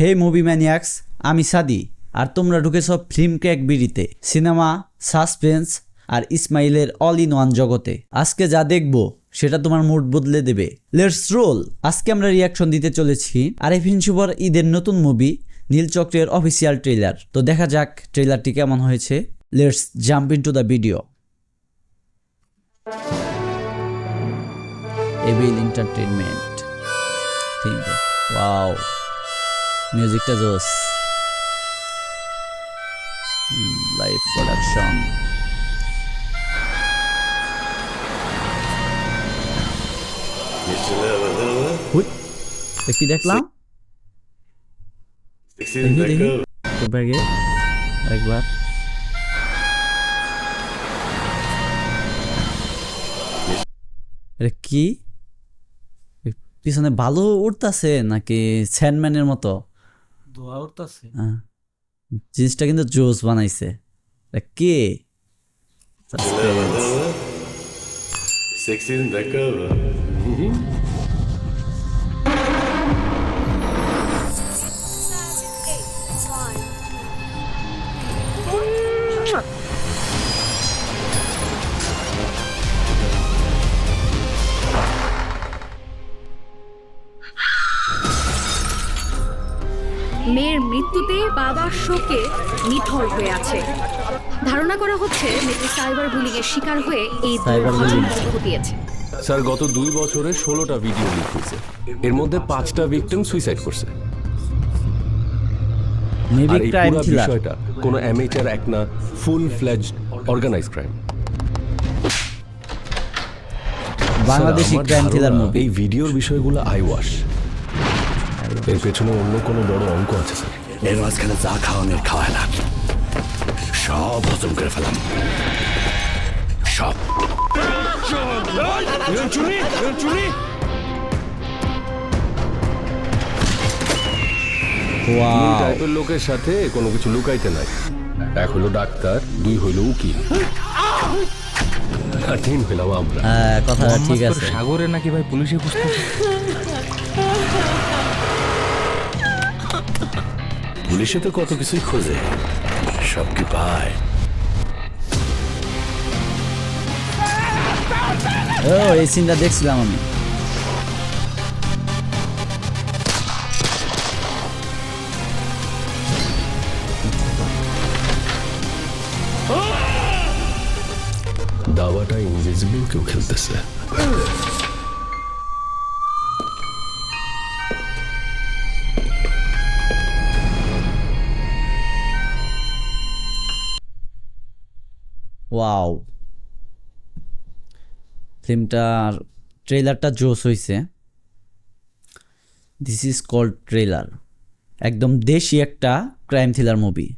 হে movie ম্যানিয়াক্স, আমি সাদি। আর তোমরা ঢুকেছ ফিল্ম ক্র্যাক বিড়িতে। সিনেমা, সাসপেন্স আর ইসমাইলের অল ইন ওয়ান জগতে। আজকে যা দেখব, সেটা তোমার মুড বদলে দেবে। লেটস রোল আজকে আমরা রিয়াকশন দিতে চলেছি আর আরেফিন শুভর ঈদের নতুন মুভি নীলচক্রের অফিসিয়াল ট্রেলার তো দেখা যাক ট্রেলারটি কেমন হয়েছে। Let's jump into the video able entertainment ঠিক ওয়াও মিউজিকটা জোস। লাইভ প্রোডাকশন কি দেখলাম দেখি দেখি ব্যাগে একবার এটা কি পিছনে ভালো উঠতাছে নাকি স্যান্ডম্যানের মতো? ধোয়া উঠতেছে হ্যাঁ। জিনিসটা কিন্তু জোস বানাইছে কে. Sexy da cama. মেয়ের মৃত্যুতে বাবার শোকে নিথর হয়ে আছে। ধারণা করা হচ্ছে মেয়েটি সাইবার বুলিং এর শিকার হয়ে এই দুর্ঘটনা ঘটিয়েছে। স্যার গত দুই বছরে ষোলোটা ভিডিও লিক হয়েছে। এর মধ্যে পাঁচটা ভিকটিম সুইসাইড করছে। মেবি আর এই পুরো বিষয়টা কোনো অ্যামেচার এক না full fledged organize crime Bangladeshi crime thriller movie এই ভিডিওর বিষয়গুলো আই ওয়াশ। এর পেছনে অন্য কোনো বড় অঙ্ক আছে স্যার। এর মাঝখানে যা খাওয়ানোর খাওয়ায় না সব হজম করে ফেলাম সব টাইপের লোকের সাথে কোনো কিছু লুকাইতে নাই। এক হলো ডাক্তার দুই হইল উকিল। আর তিন হইলাম আমরা। হ্যাঁ কথাটা ঠিক আছে। সাগরে নাকি ভাই পুলিশে খুঁজতেছে পুলিশে তো কত কিছুই খোঁজে। সব কি পায়? ও এই সিনটা দেখছিলাম আমি। দাওয়াটা ইনভিজিবল কেউ খেলতেছে। ওয়াও ফিল্মটার ট্রেলারটা জোস হয়েছে দিস ইজ কল্ড ট্রেলার একদম দেশি একটা ক্রাইম থ্রিলার মুভি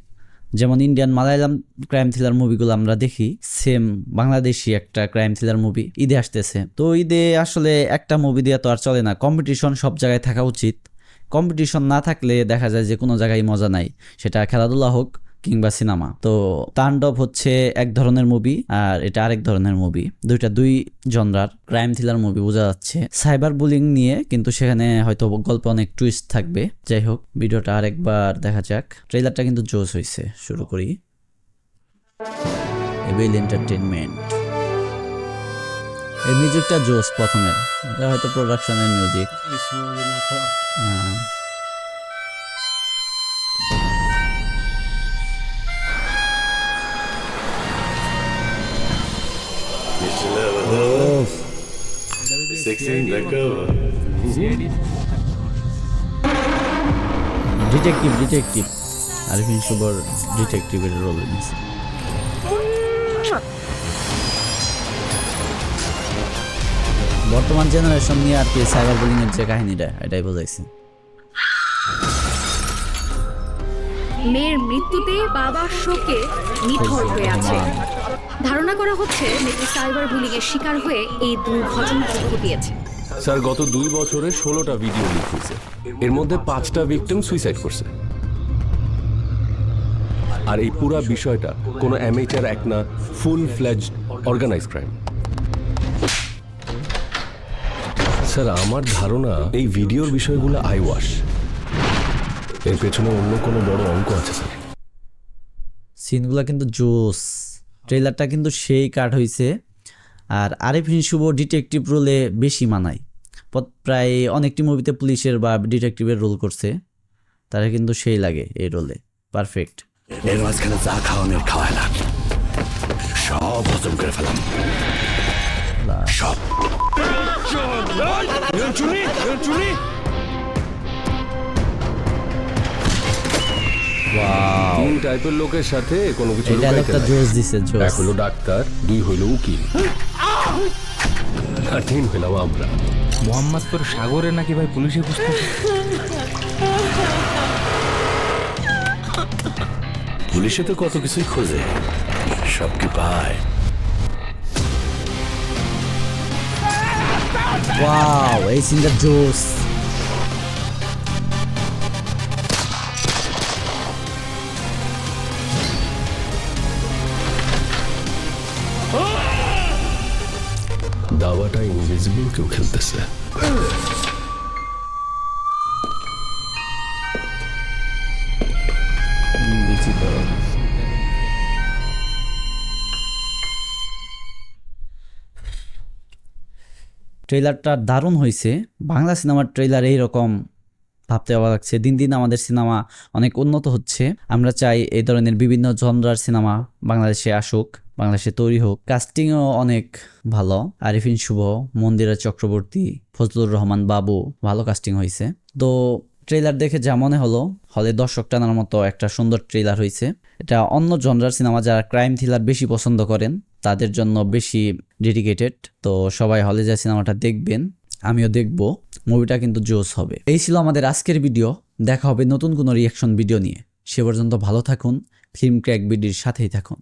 যেমন ইন্ডিয়ান মালায়ালাম ক্রাইম থ্রিলার মুভিগুলো আমরা দেখি সেম বাংলাদেশি একটা ক্রাইম থ্রিলার মুভি ঈদে আসতেছে। তো ঈদে আসলে একটা মুভি দিয়ে তো আর চলে না। কম্পিটিশন সব জায়গায় থাকা উচিত। কম্পিটিশন না থাকলে দেখা যায় যে কোনো জায়গায় মজা নাই। সেটা খেলাধুলা হোক কিংবা সিনেমা। তো তাণ্ডব হচ্ছে এক ধরনের মুভি আর এটা আরেক ধরনের মুভি দুইটা দুই জনরার ক্রাইম থ্রিলার মুভি বোঝা যাচ্ছে। সাইবার বুলিং নিয়ে কিন্তু সেখানে হয়তো গল্প অনেক টুইস্ট থাকবে। যাই হোক ভিডিওটা আরেকবার দেখা যাক। ট্রেলারটা কিন্তু জোস হয়েছে শুরু করি। এবেল এন্টারটেনমেন্ট এই মিউজিকটা জোস প্রথমের। এটা হয়তো প্রোডাকশনের music Sexy da cama. Detective detective Arifin শুভর ডিটেকটিভের রোল নিয়েছে বর্তমান জেনারেশন নিয়ে আর কি সাইবার বুলিং এর যে কাহিনীটা এটাই বোঝাইছে। মেয়ের মৃত্যুতে বাবার শোকে নিথর হয়ে আছে। ধারণা করা হচ্ছে মেয়েটি সাইবার বুলিং এর শিকার হয়ে এই দুর্ঘটনা ঘটিয়েছে স্যার গত দুই বছরে ষোলোটা ভিডিও লিক হয়েছে এর মধ্যে পাঁচটা ভিকটিম সুইসাইড করছে। আর এই পুরো বিষয়টা কোনো অ্যামেচার এক না full fledged organize crime sir আমার ধারণা এই ভিডিওর বিষয়গুলো আই ওয়াশ এর পেছনে অন্য কোনো বড় অঙ্ক আছে স্যার। সিনগুলো কিন্তু জোস। ট্রেলারটা কিন্তু সেই কাট হয়েছে আর আরিফিন শুভ ডিটেকটিভ রোলে বেশি মানায়। প্রায় অনেকটি মুভিতে পুলিশের বা ডিটেকটিভের রোল করছে। তারা কিন্তু সেই লাগে এই রোলে পারফেক্ট এর মাঝখানে যা খাওয়ানোর খাওয়ালাম সব হজম করে ফেলাম। সব। তিন টাইপের লোকের সাথে কোনো কিছু এই লুকাইতে ডায়লগটা নাই। জোস এক হলো ডাক্তার দুই হইল উকিল। আর তিন হইলাম আমরা। মোহাম্মদ তোর সাগরে নাকি ভাই পুলিশে খুঁজতেছে পুলিশে তো কত কিছুই খোঁজে সব কি পায়। ওয়াও এই সিনটা জোস কেউ খেলতেছে ট্রেলারটা দারুণ হয়েছে বাংলা সিনেমার ট্রেলার এইরকম ভাবতে অবাক লাগছে। দিন দিন আমাদের সিনেমা অনেক উন্নত হচ্ছে। আমরা চাই এই ধরনের বিভিন্ন জনরার সিনেমা বাংলাদেশে আসুক। বাংলাদেশে তৈরি হোক। কাস্টিংও অনেক ভালো। আরিফিন শুভ, মন্দিরা চক্রবর্তী, ফজলুর রহমান বাবু, ভালো কাস্টিং হয়েছে তো ট্রেলার দেখে যা মনে হলো, হলে দর্শক টানার মতো একটা সুন্দর ট্রেলার হয়েছে এটা অন্য জনরার সিনেমা যারা ক্রাইম থ্রিলার বেশি পছন্দ করেন, তাদের জন্য বেশি ডেডিকেটেড তো সবাই হলে যা সিনেমাটা দেখবেন, আমিও দেখব। মুভিটা কিন্তু জোস হবে। এই ছিল আমাদের আজকের ভিডিও দেখা হবে নতুন কোনো রিয়াকশন ভিডিও নিয়ে। সে পর্যন্ত ভালো থাকুন। ফিল্ম ক্র্যাক বিডির সাথেই থাকুন।